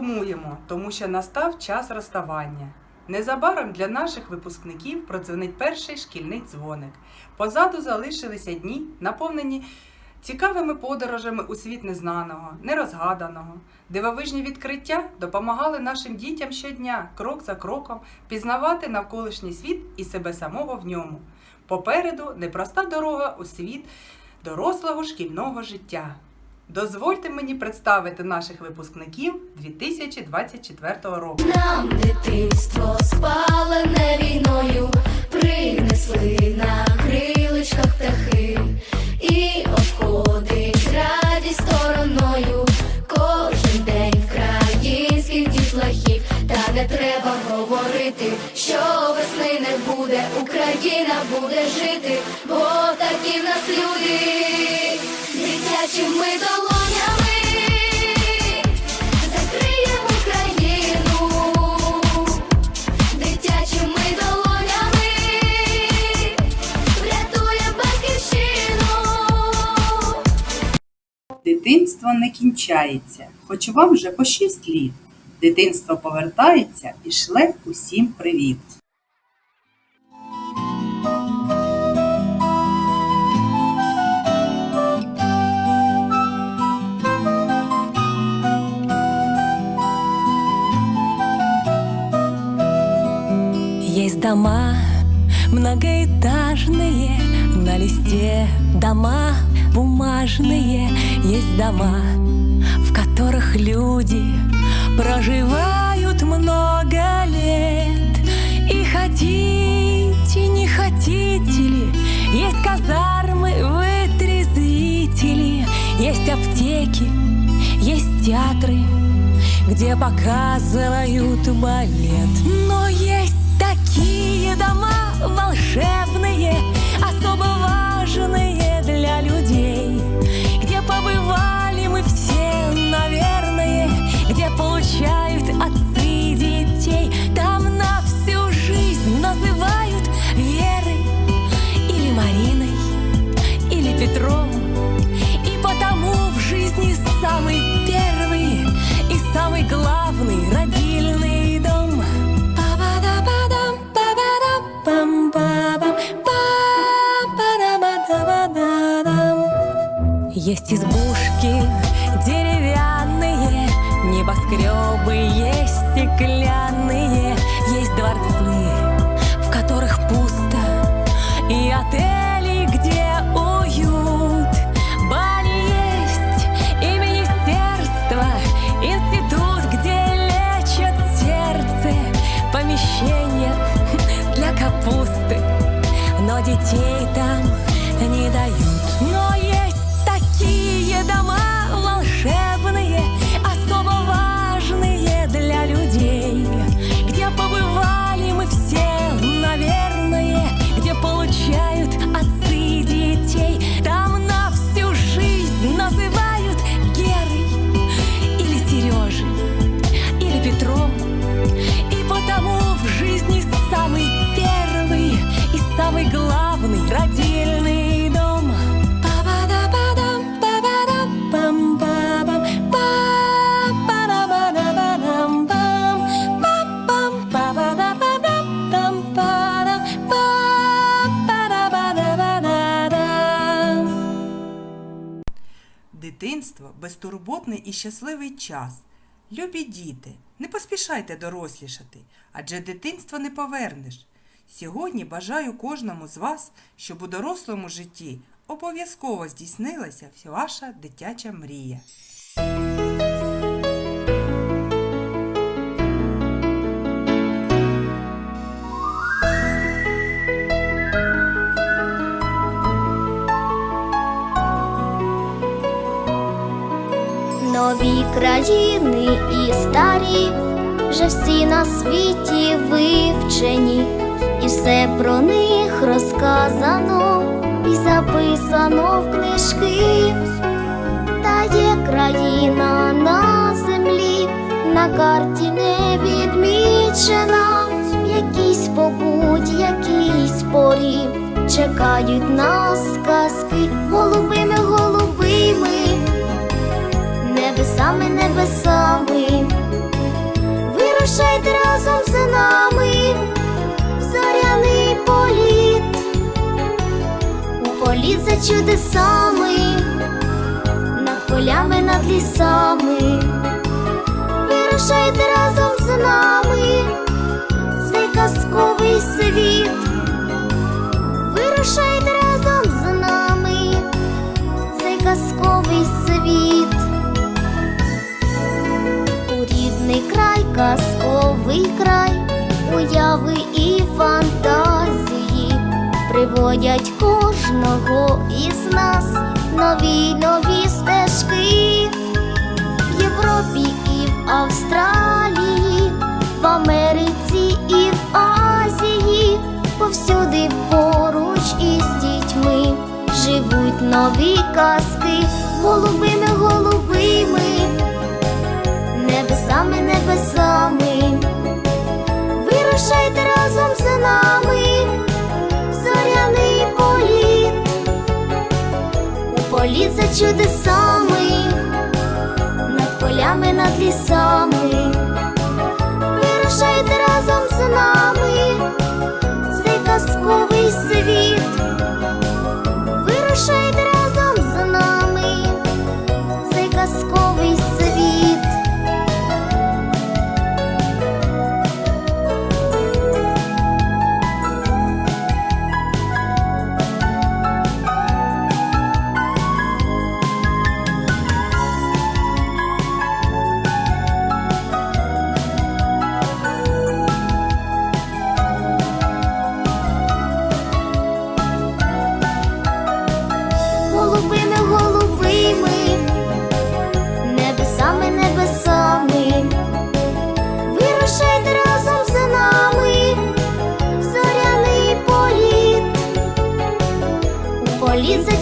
зумуємо, тому що настав час розставання. Незабаром для наших випускників продзвонить перший шкільний дзвоник. Позаду залишилися дні, наповнені цікавими подорожами у світ незнаного, нерозгаданого. Дивовижні відкриття допомагали нашим дітям щодня, крок за кроком, пізнавати навколишній світ і себе самого в ньому. Попереду непроста дорога у світ дорослого шкільного життя. Дозвольте мені представити наших випускників 2024 року. Нам дитинство спалене війною, принесли на криличках птахи і обходить радість стороною. Кожен день українських дітлахів, та не треба говорити, що весни не буде, Україна буде жити, бо такі в нас люди, дитячими долонями. Закриємо країну дитячими долонями, врятуємо батьківщину. Дитинство не кінчається, хоч вам вже по 6 літ. Дитинство повертається і шле усім привіт. Есть дома многоэтажные, на листе дома бумажные, есть дома, в которых люди проживают много лет. И хотите, не хотите ли, есть казармы, вытрезвители, есть аптеки, есть театры, где показывают балет. Но есть дома волшебные, особо важные для людей, Есть избушки деревянные, небоскребы есть стеклянные, есть дворцы, в которых пусто, и отели, где уют. Бани есть и министерство, институт, где лечат сердце, помещение для капусты, но детей там не дают. Но Дитинство безтурботний і щасливий час. Любі діти, не поспішайте дорослішати, адже дитинство не повернеш. Сьогодні бажаю кожному з вас, щоб у дорослому житті обов'язково здійснилася вся ваша дитяча мрія. Старі, вже всі на світі вивчені, і все про них розказано і записано в книжки. Та є країна на землі, на карті не відмічена, в якійсь побудь, якійсь порі чекають нас казки голубими, голубими. Небесами, небесами чудесами, над полями, над лісами. Вирушайте разом з нами, цей казковий світ. Вирушайте разом з нами, цей казковий світ. У рідний край, казковий край, уяви і фантазії приводять кожного із нас нові нові стежки. В Європі і в Австралії, в Америці і в Азії, повсюди поруч із дітьми живуть нові казки, голубими, голубими небесами, небесами. Вирушайте разом з нами, політ за чудесами, над полями, над лісами. Вирушайте разом з нами, цей казковий світ. Вирушайте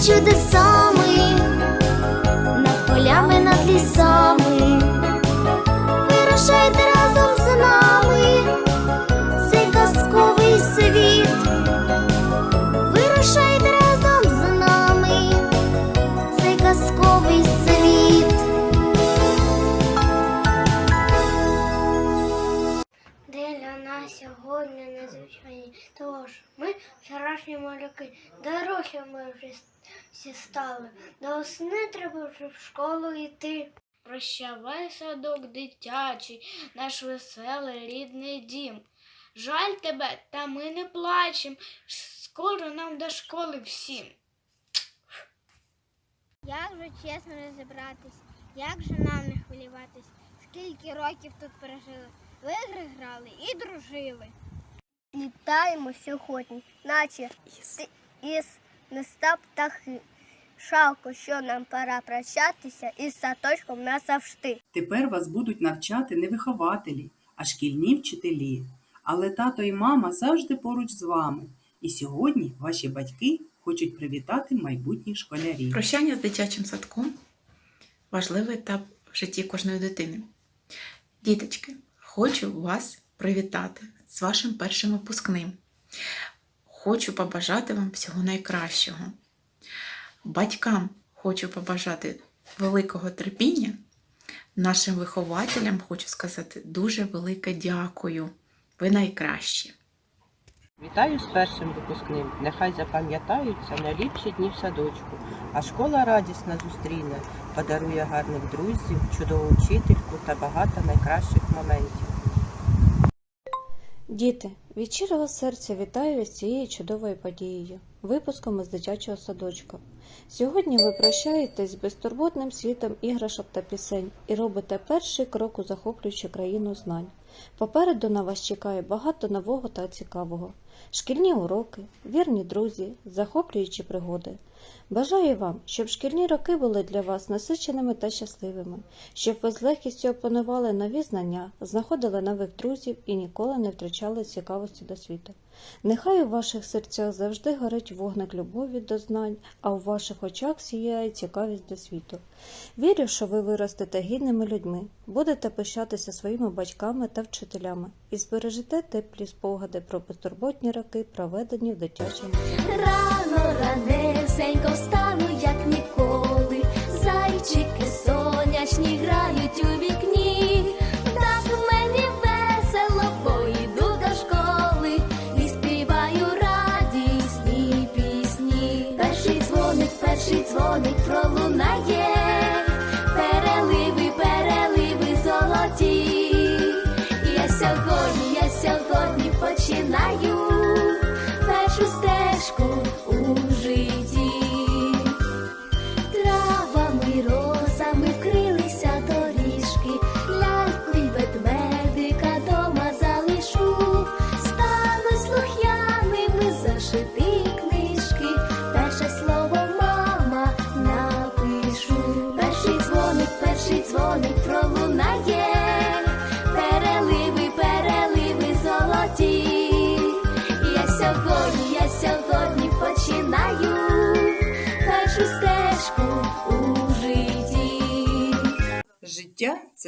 чудесами, над полями, над лісами. Вирушайте разом з нами, цей казковий світ. Вирушайте разом з нами, цей казковий світ. День для нас сьогодні незвичайний, тож ми вчорашні малюки, дорослі ми вже всі стали. До осени треба вже в школу йти. Прощавай, садок дитячий, наш веселий рідний дім. Жаль тебе, та ми не плачем. Скоро нам до школи всім. Як же чесно розібратись, як же нам не хвилюватись, скільки років тут пережили, в ігри грали і дружили. Літаємо сьогодні, наче із, із неста птахи. Шалко, що нам пора прощатися із садочком назавжди. Тепер вас будуть навчати не вихователі, а шкільні вчителі. Але тато і мама завжди поруч з вами. І сьогодні ваші батьки хочуть привітати майбутніх школярів. Прощання з дитячим садком важливий етап в житті кожної дитини. Діточки, хочу вас привітати з вашим першим випускним. Хочу побажати вам всього найкращого. Батькам хочу побажати великого терпіння. Нашим вихователям хочу сказати дуже велике дякую. Ви найкращі. Вітаю з першим випускним. Нехай запам'ятаються найліпші дні в садочку. А школа радісна зустріне, подарує гарних друзів, чудову вчительку та багато найкращих моментів. Діти, від щирого серця вітаю з цією чудовою подією, випуском із дитячого садочка. Сьогодні ви прощаєтесь з безтурботним світом іграшок та пісень і робите перший крок у захоплюючу країну знань. Попереду на вас чекає багато нового та цікавого. Шкільні уроки, вірні друзі, захоплюючі пригоди. Бажаю вам, щоб шкільні роки були для вас насиченими та щасливими, щоб ви з легкістю опанували нові знання, знаходили нових друзів і ніколи не втрачали цікавості до світу. Нехай у ваших серцях завжди горить вогник любові до знань, а у ваших очах сіяє цікавість до світу. Вірю, що ви виростете гідними людьми, будете пишатися своїми батьками та вчителями і збережете теплі спогади про безтурботні роки, проведені в дитячому ранесенько встану, як ніколи. Зайчики сонячні грають у вікні, так мені весело поїду до школи і співаю радісні пісні. Перший дзвоник, перший дзвоник пролунає, переливи, переливи золоті. Я сьогодні, я сьогодні починаю першу стежку. у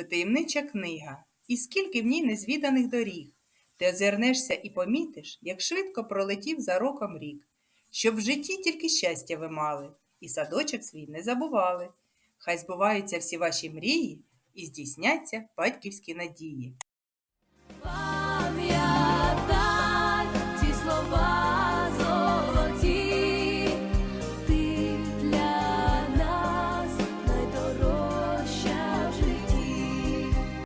це таємнича книга, і скільки в ній незвіданих доріг. Ти озирнешся і помітиш, як швидко пролетів за роком рік, щоб в житті тільки щастя ви мали, і садочок свій не забували. Хай збуваються всі ваші мрії і здійсняться батьківські надії.